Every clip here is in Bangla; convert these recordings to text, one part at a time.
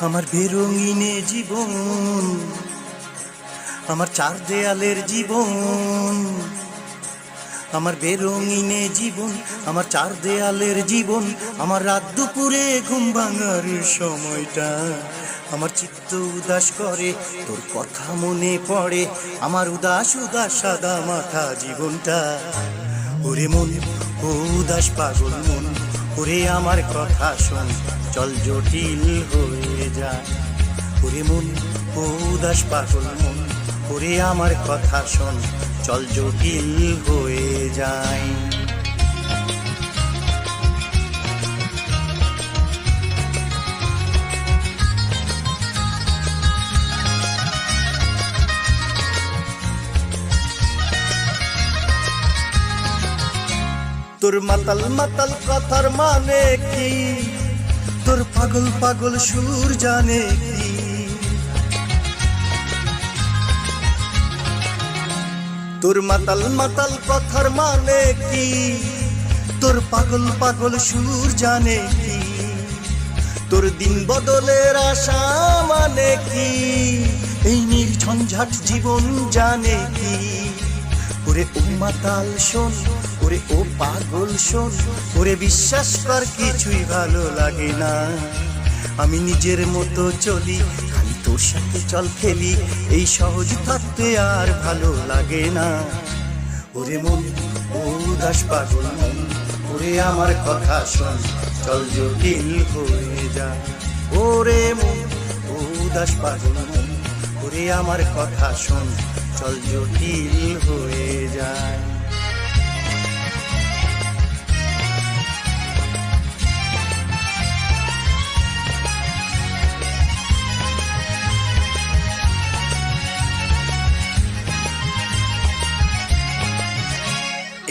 আমার বেরঙিনে জীবন, আমার চার দেয়ালের জীবন, আমার বেরঙিনে জীবন, আমার চার দেয়ালের জীবন, আমার রাত দুপুরে ঘুম ভাঙার সময়টা, আমার চিত্ত উদাস করে, তোর কথা মনে পড়ে, আমার উদাস উদাস, সাদা মাথা জীবনটা। ওরে মন, ও উদাস পাগল মন ওরে আমার কথা শোন, চল জটিল হয়ে যায় ওরে মন, উদাস পাগল মন, ওরে আমার কথা শোন, চল জটিল হয়ে যায় তোর মাতাল মাতাল কথার মানে কি? তোর পাগল পাগল সুর জানে কি? তোর মাতাল মাতাল কথার মানে কি? তোর পাগল পাগল সুর জানে কি? তোর দিন বদলের আশা মানে কি? এই নির্ঝঞ্ঝাট জীবন জানে কি? ওরে ও মাতাল শোন, ওরে ও পাগল শোন, ওরে বিশ্বাস কর কিছুই ভালো লাগে না। আমি নিজের মতো চলি, খালি তোর সাথে চল খেলি, এই সহজ থাকতে আর ভালো লাগে না। ওরে মন দাস পাগল মন, ওরে আমার কথা শোন, চল জটিল হয়ে যা। ওরে মন, ও দাস পাগল মন, ওরে আমার কথা শোন চল জটিল হয়ে যায়।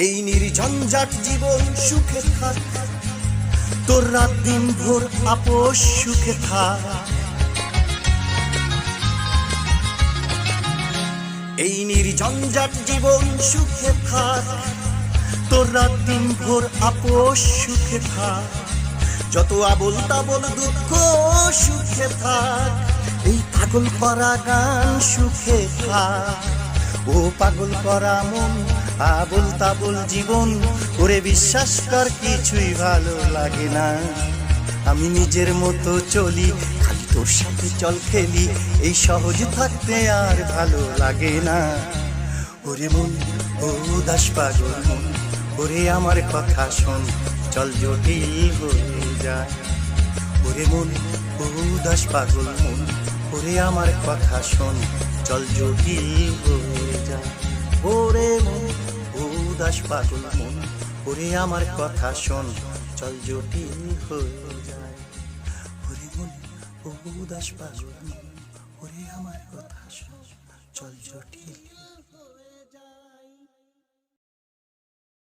এই নির্ঝঞ্ঝাট জীবন সুখে থাক, তোর রাত দিন ভোর আপোষ সুখে থাক। এই নির্ঝঞ্ঝাট জীবন সুখে থাক। তোর রাত দিন ভোর আপোষ সুখে থাক। যত আবল তাবল দুঃখ সুখে থাক। এই পাগল করা গান সুখে থাক। ও পাগল করা মন, আবল তাবল জীবন, ওরে বিশ্বাস কর কিছুই ভালো লাগে না। আমি নিজের মতো চলি তোর সাথে চল খেলি। এই সহজ থাকতে আর ভালো লাগে না। ওরে মন, ও দাস পাগল মন, ওরে আমার কথা শোন, চল জটিল হয়ে যায়। ওরে মন, ও দাস পাগল মন, ওরে আমার কথা শোন, চল জটিল হয়ে যায়। ওরে মন, ও দাস পাগল মন, ওরে আমার কথা শোন, চল জটিল হয়ে যায়। ওরে মন ও দাস পাগল মন ওরে আমার কথা চল জটিল